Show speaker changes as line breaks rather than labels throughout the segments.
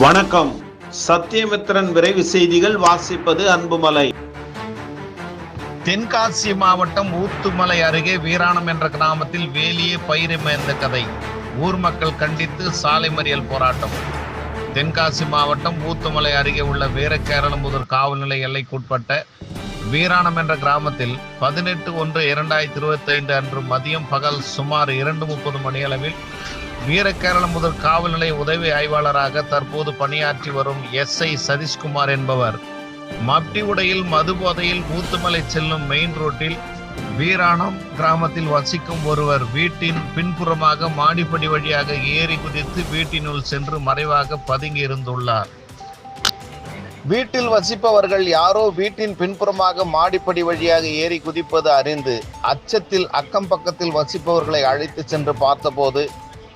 வணக்கம். சத்தியமித்திரன் விரைவு செய்திகள் வாசிப்பது அன்புமலை.
தென்காசி மாவட்டம் ஊத்துமலை அருகே வீராணம் என்ற கிராமத்தில் வேலியே பயிரிமைந்த கதை. ஊர் மக்கள் கண்டித்து சாலை மறியல் போராட்டம். தென்காசி மாவட்டம் ஊத்துமலை அருகே உள்ள வீரக்கேரளம்புதூர் காவல்நிலை எல்லைக்குட்பட்ட வீராணம் என்ற கிராமத்தில் பதினெட்டு ஒன்று இரண்டாயிரத்தி இருபத்தி ஐந்து அன்று மதியம் பகல் சுமார் இரண்டு முப்பது மணியளவில் வீரகேரளம்புதூர் காவல் நிலைய உதவி ஆய்வாளராக தற்போது பணியாற்றி வரும் எஸ் ஐ சதீஷ்குமார் என்பவர். மப்டி உடையில் மது போதையில் ஊத்துமலை செல்லும் மெயின் ரோட்டில் வீராணம் கிராமத்தில் வசிக்கும் ஒருவர் வீட்டின் பின்புறமாக மாடிப்படி வழியாக ஏறி குதித்து வீட்டினுள் சென்று மறைவாக பதுங்கி இருந்துள்ளார் வீட்டில் வசிப்பவர்கள் யாரோ வீட்டின் பின்புறமாக மாடிப்படி வழியாக ஏறி குதிப்பது அறிந்து அச்சத்தில் அக்கம் பக்கத்தில் வசிப்பவர்களை அழைத்து சென்று பார்த்தபோது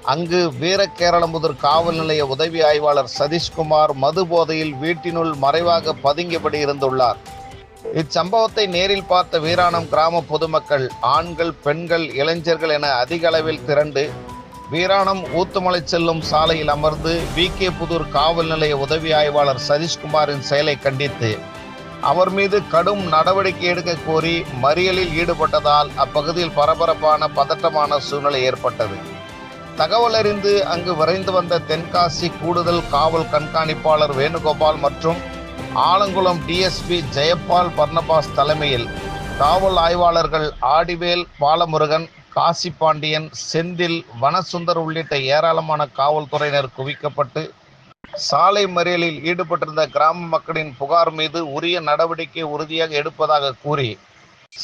அங்கு வீரகேரளமுதூர் காவல் நிலைய உதவி ஆய்வாளர் சதீஷ்குமார் மது போதையில் வீட்டினுள் மறைவாக பதுங்கியபடி இருந்துள்ளார். இச்சம்பவத்தை நேரில் பார்த்த வீராணம் கிராம பொதுமக்கள் ஆண்கள் பெண்கள் இளைஞர்கள் என அதிக அளவில் திரண்டு வீராணம் ஊத்துமலை செல்லும் சாலையில் அமர்ந்து வி. கே. புதூர் காவல் நிலைய உதவி ஆய்வாளர் சதீஷ்குமாரின் செயலை கண்டித்து அவர் மீது கடும் நடவடிக்கை எடுக்க கோரி மறியலில் ஈடுபட்டதால் அப்பகுதியில் பரபரப்பான பதட்டமான சூழ்நிலை ஏற்பட்டது. தகவல் அறிந்து அங்கு விரைந்து வந்த தென்காசி கூடுதல் காவல் கண்காணிப்பாளர் வேணுகோபால் மற்றும் ஆலங்குளம் டிஎஸ்பி ஜெயபால் பர்ணபாஸ் தலைமையில் காவல் ஆய்வாளர்கள் ஆடிவேல் பாலமுருகன் காசி பாண்டியன் செந்தில் வனசுந்தர் உள்ளிட்ட ஏராளமான காவல்துறையினர் குவிக்கப்பட்டு சாலை மறியலில் ஈடுபட்டிருந்த கிராம மக்களின் புகார் மீது உரிய நடவடிக்கை உறுதியாக எடுப்பதாக கூறி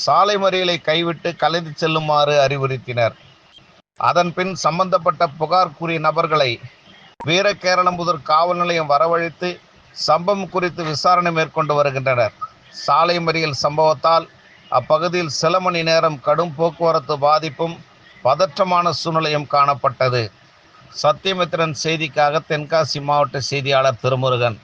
சாலை மறியலை கைவிட்டு கலைந்து செல்லுமாறு அறிவுறுத்தினர். அதன்பின் சம்பந்தப்பட்ட புகார் கூறிய நபர்களை வீரகேரளம்புதூர் காவல் நிலையம் வரவழைத்து சம்பவம் குறித்து விசாரணை மேற்கொண்டு வருகின்றனர். சாலை மறியல் சம்பவத்தால் அப்பகுதியில் சில மணி நேரம் கடும் போக்குவரத்து பாதிப்பும் பதற்றமான சூழ்நிலையும் காணப்பட்டது. சத்தியமித்திரன் செய்திக்காக தென்காசி மாவட்ட செய்தியாளர் திருமுருகன்.